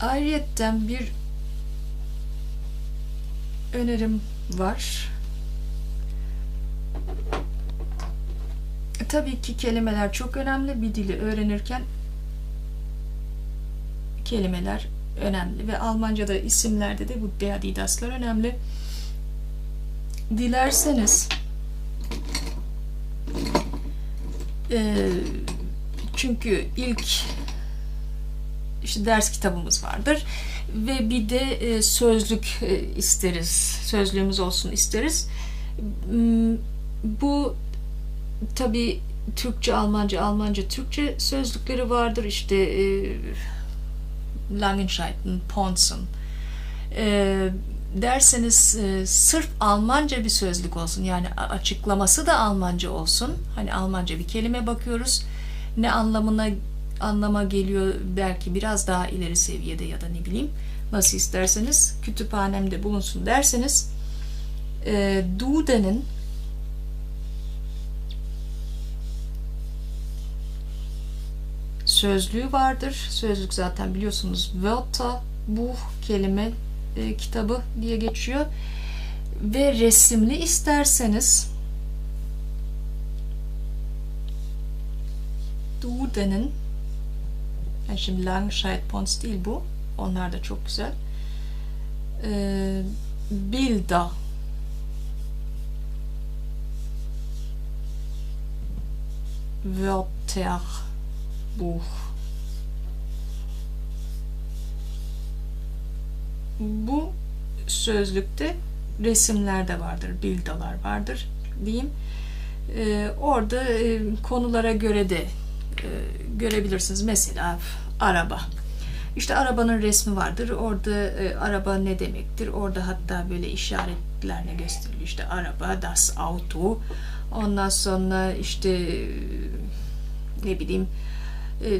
Ayrıyetten bir önerim var. Tabii ki kelimeler çok önemli. Bir dili öğrenirken kelimeler önemli ve Almanca'da isimlerde de bu deadidaslar önemli. Dilerseniz e, çünkü ilk işte ders kitabımız vardır ve bir de e, sözlük e, isteriz. Sözlüğümüz olsun isteriz. M, Bu tabi Türkçe, Almanca, Almanca, Türkçe sözlükleri vardır. İşte e, Langenscheiden, Ponsen. E, derseniz e, sırf Almanca bir sözlük olsun. Yani açıklaması da Almanca olsun. Hani Almanca bir kelime bakıyoruz. Ne anlamına anlama geliyor belki biraz daha ileri seviyede ya da ne bileyim nasıl isterseniz kütüphanemde bulunsun derseniz e, Dude'nin sözlüğü vardır. Sözlük zaten biliyorsunuz Wörter, Buch, kelime e, kitabı diye geçiyor. Ve resimli isterseniz Dude'nin yani şimdi Langscheid Pons değil bu. Onlar da çok güzel. Ee, Bilder Wörterbuch Bu sözlükte resimler de vardır, bildalar vardır diyeyim. Ee, orada e, konulara göre de görebilirsiniz. Mesela araba. İşte arabanın resmi vardır. Orada e, araba ne demektir? Orada hatta böyle işaretlerle gösteriliyor. İşte araba, das Auto. Ondan sonra işte e, ne bileyim e,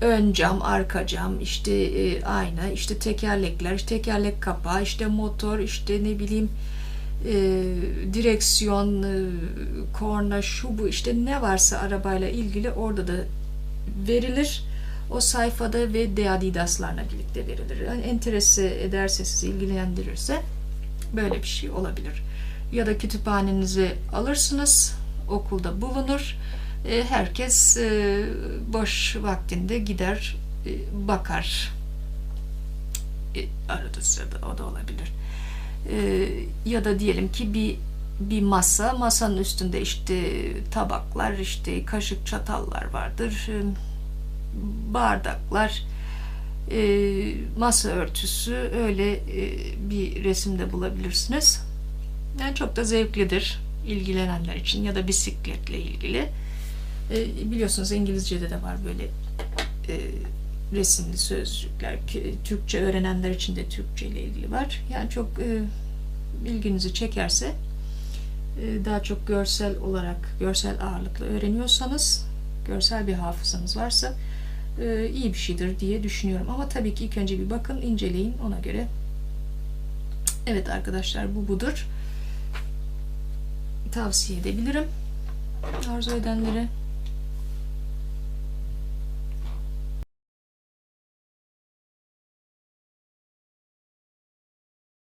ön cam, arka cam, işte e, ayna, işte tekerlekler, işte tekerlek kapağı, işte motor, işte ne bileyim e, direksiyon, e, korna, şu bu işte ne varsa arabayla ilgili orada da verilir. O sayfada ve Deadidas'larla birlikte verilir. Yani enterese ederse sizi ilgilendirirse böyle bir şey olabilir. Ya da kütüphanenizi alırsınız, okulda bulunur. E, herkes e, boş vaktinde gider e, bakar. E, arada sırada o da olabilir. E, ya da diyelim ki bir bir masa, masanın üstünde işte tabaklar, işte kaşık, çatallar vardır. Bardaklar, e, masa örtüsü öyle e, bir resimde bulabilirsiniz. Yani çok da zevklidir ilgilenenler için ya da bisikletle ilgili. E, biliyorsunuz İngilizce'de de var böyle resimli sözcükler. Türkçe öğrenenler için de Türkçe ile ilgili var. Yani çok e, ilginizi çekerse e, daha çok görsel olarak, görsel ağırlıklı öğreniyorsanız, görsel bir hafızanız varsa e, iyi bir şeydir diye düşünüyorum. Ama tabii ki ilk önce bir bakın, inceleyin ona göre. Evet arkadaşlar bu budur. Tavsiye edebilirim arzu edenlere.